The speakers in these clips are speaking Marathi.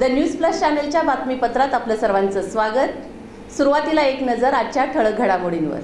द न्यूज प्लस चॅनलच्या बातमीपत्रात आपलं सर्वांचं स्वागत. सुरुवातीला एक नजर आजच्या ठळक घडामोडींवर.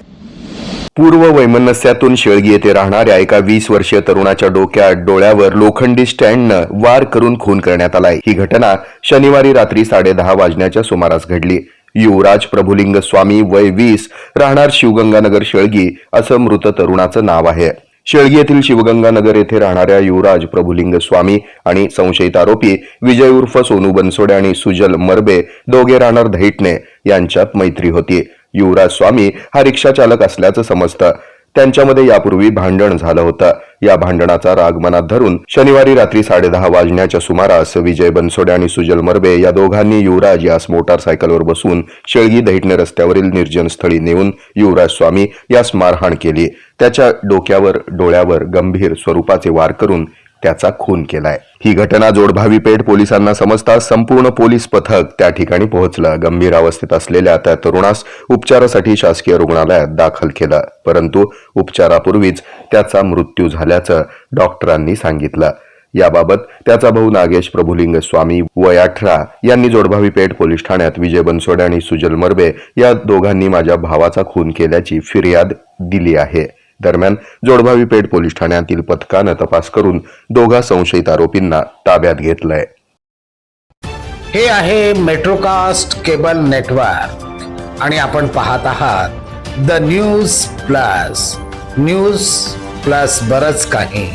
पूर्व वैमनस्यातून शेळगी येथे राहणाऱ्या एका वीस वर्षीय तरुणाच्या डोक्यात डोळ्यावर लोखंडी स्टँडनं वार करून खून करण्यात आलाय. ही घटना शनिवारी रात्री साडेदहा वाजण्याच्या सुमारास घडली. युवराज प्रभुलिंग स्वामी वय वीस राहणार शिवगंगानगर शेळगी असं मृत तरुणाचं नाव आहे. शेळगी येथील शिवगंगानगर येथे राहणाऱ्या युवराज प्रभुलिंग स्वामी आणि संशयित आरोपी विजय उर्फ सोनू बनसोडे आणि सुजल मरबे दोघे राहणार धैटणे यांच्यात मैत्री होती. युवराज स्वामी हा रिक्षा चालक असल्याचं समजतं. त्यांच्यामध्ये यापूर्वी भांडण झालं होतं. या भांडणाचा राग मनात धरून शनिवारी रात्री साडेदहा वाजण्याच्या सुमारास विजय बनसोडे आणि सुजल मर्बे या दोघांनी युवराज यास मोटारसायकलवर बसून शेळगी दहिटणे रस्त्यावरील निर्जन स्थळी नेऊन युवराज स्वामी यास मारहाण केली. त्याच्या डोक्यावर डोळ्यावर गंभीर स्वरूपाचे वार करून त्याचा खून केलाय. ही घटना जोडभावी पेठ पोलिसांना समजता संपूर्ण पोलीस पथक त्या ठिकाणी पोहोचलं. गंभीर अवस्थेत असलेल्या त्या तरुणास उपचारासाठी शासकीय रुग्णालयात दाखल केलं. परंतु उपचारापूर्वीच त्याचा मृत्यू झाल्याचं डॉक्टरांनी सांगितलं. याबाबत त्याचा भाऊ नागेश प्रभुलिंग स्वामी वय अठरा यांनी जोडभावी पेठ पोलीस ठाण्यात विजय बनसोडे आणि सुजल मर्बे या दोघांनी माझ्या भावाचा खून केल्याची फिर्याद दिली आहे. दरम्यान जोडभावी पेठ पोलीस ठाण्यातील पथकानं तपास करून दोघा संशयित आरोपींना ताब्यात घेतलंय. हे आहे मेट्रोकास्ट केबल नेटवर्क. आणि आपण पाहत आहात the news plus. News plus बरच काही.